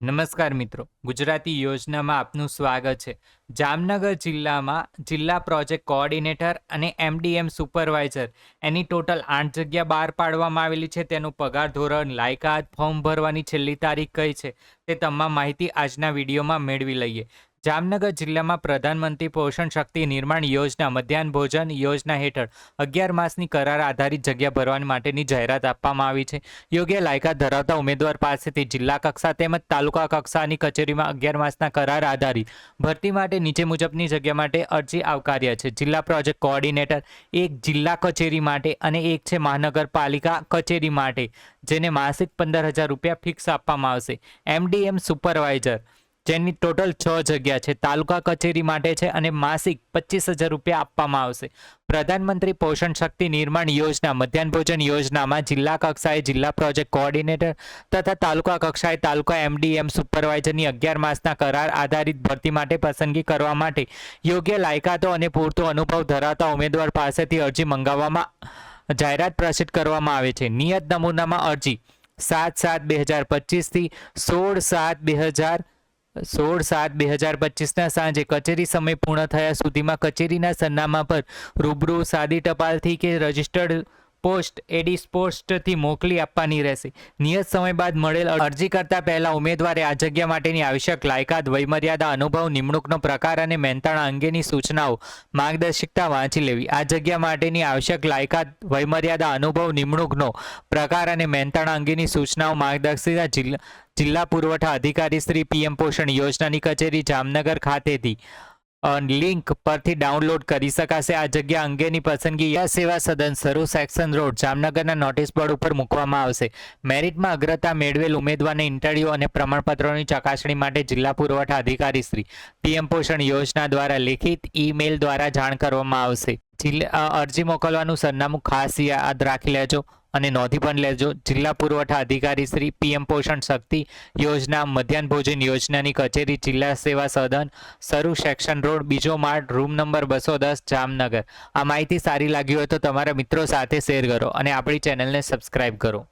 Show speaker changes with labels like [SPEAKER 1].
[SPEAKER 1] નમસ્કાર મિત્રો, ગુજરાતી યોજનામાં આપનું સ્વાગત છે. જામનગર જિલ્લામાં જિલ્લા પ્રોજેક્ટ કોઓર્ડિનેટર અને એમડીએમ સુપરવાઇઝર, એની ટોટલ આઠ જગ્યા બહાર પાડવામાં આવેલી છે. તેનું પગાર ધોરણ, લાયકાત, ફોર્મ ભરવાની છેલ્લી તારીખ કઈ છે, તે તમામ માહિતી આજના વિડીયોમાં મેળવી લઈએ. જામનગર જિલ્લામાં પ્રધાનમંત્રી પોષણ શક્તિ નિર્માણ યોજના, મધ્યાહન ભોજન યોજના હેઠળ અગિયાર માસની કરાર આધારિત જગ્યા ભરવા માટેની જાહેરાત આપવામાં આવી છે. યોગ્ય લાયકાત ધરાવતા ઉમેદવાર પાસેથી જિલ્લા કક્ષા તેમજ તાલુકા કક્ષાની કચેરીમાં અગિયાર માસના કરાર આધારિત ભરતી માટે નીચે મુજબની જગ્યા માટે અરજી આવકાર્ય છે. જિલ્લા પ્રોજેક્ટ કોઓર્ડિનેટર એક જિલ્લા કચેરી માટે અને એક છે મહાનગરપાલિકા કચેરી માટે, જેને માસિક પંદર હજાર રૂપિયા ફિક્સ આપવામાં આવશે. એમડીએમ સુપરવાઇઝર જેની ટોટલ છ જગ્યા છે. તાલુકા કચેરી માટે છે અને માસિક પચીસ હજાર રૂપિયા આપવામાં આવશે. પ્રધાનમંત્રી પોષણ શક્તિ નિર્માણ યોજના, મધ્યાહન ભોજન યોજનામાં જિલ્લા કક્ષાએ જિલ્લા પ્રોજેક્ટ કોઓર્ડિનેટર તથા તાલુકા કક્ષાએ તાલુકા એમડીએમ સુપરવાઇઝરની અગિયાર માસના કરાર આધારિત ભરતી માટે પસંદગી કરવા માટે યોગ્ય લાયકાતો અને પૂરતો અનુભવ ધરાવતા ઉમેદવાર પાસેથી અરજી મંગાવવામાં જાહેરાત પ્રસિદ્ધ કરવામાં આવે છે. નિયત નમૂનામાં અરજી સાત સાત બે હજાર પચીસથી સોળ સાત બે હજાર સોળ સાત બે હજાર પચીસના સાંજે કચેરી સમય પૂર્ણ થયા સુધીમાં કચેરીના સરનામા પર રૂબરૂ સાદી ટપાલથી કે રજિસ્ટર્ડ પોસ્ટ, એડીસ પોસ્ટથી મોકલી આપવાની રહેશે. નિયત સમય બાદ મળેલ અરજી કરતા પહેલા ઉમેદવારે આ જગ્યા માટેની આવશ્યક લાયકાત, વયમર્યાદા, અનુભવ, નિમણૂકનો પ્રકાર અને મહેનતાણા અંગેની સૂચનાઓ માર્ગદર્શિકતા વાંચી લેવી. આ જગ્યા માટેની આવશ્યક લાયકાત, વયમર્યાદા, અનુભવ, નિમણૂકનો પ્રકાર અને મહેનતાણા અંગેની સૂચનાઓ માર્ગદર્શિકા જિલ્લા જિલ્લા પુરવઠા અધિકારી શ્રી પીએમ પોષણ યોજનાની કચેરી જામનગર ખાતેથી લિંક પરથી ડાઉનલોડ કરી શકાશે. આ જગ્યા અંગેની પસંદગી યા સેવા સદન શરૂ સેક્શન રોડ, જામનગરના નોટિસ બોર્ડ ઉપર મૂકવામાં આવશે. મેરિટમાં અગ્રતા મેળવેલ ઉમેદવારને ઇન્ટરવ્યૂ અને પ્રમાણપત્રોની ચકાસણી માટે જિલ્લા પુરવઠા અધિકારી શ્રી પીએમ પોષણ યોજના દ્વારા લેખિત ઈમેલ દ્વારા જાણ કરવામાં આવશે. અરજી મોકલવાનું સરનામું ખાસ યાદ રાખી લેજો. અને નોંધી પણ લેજો, જિલ્લા પુરવઠા અધિકારી શ્રી પીએમ પોષણ શક્તિ યોજના મધ્યાહન ભોજન યોજનાની કચેરી, જિલ્લા સેવા સદન શરૂ સેક્શન રોડ, બીજો માળ રૂમ નંબર બસો દસ, જામનગર. આ માહિતી સારી લાગી હોય તો તમારા મિત્રો સાથે શેર કરો અને આપણી ચેનલને સબસ્ક્રાઈબ કરો.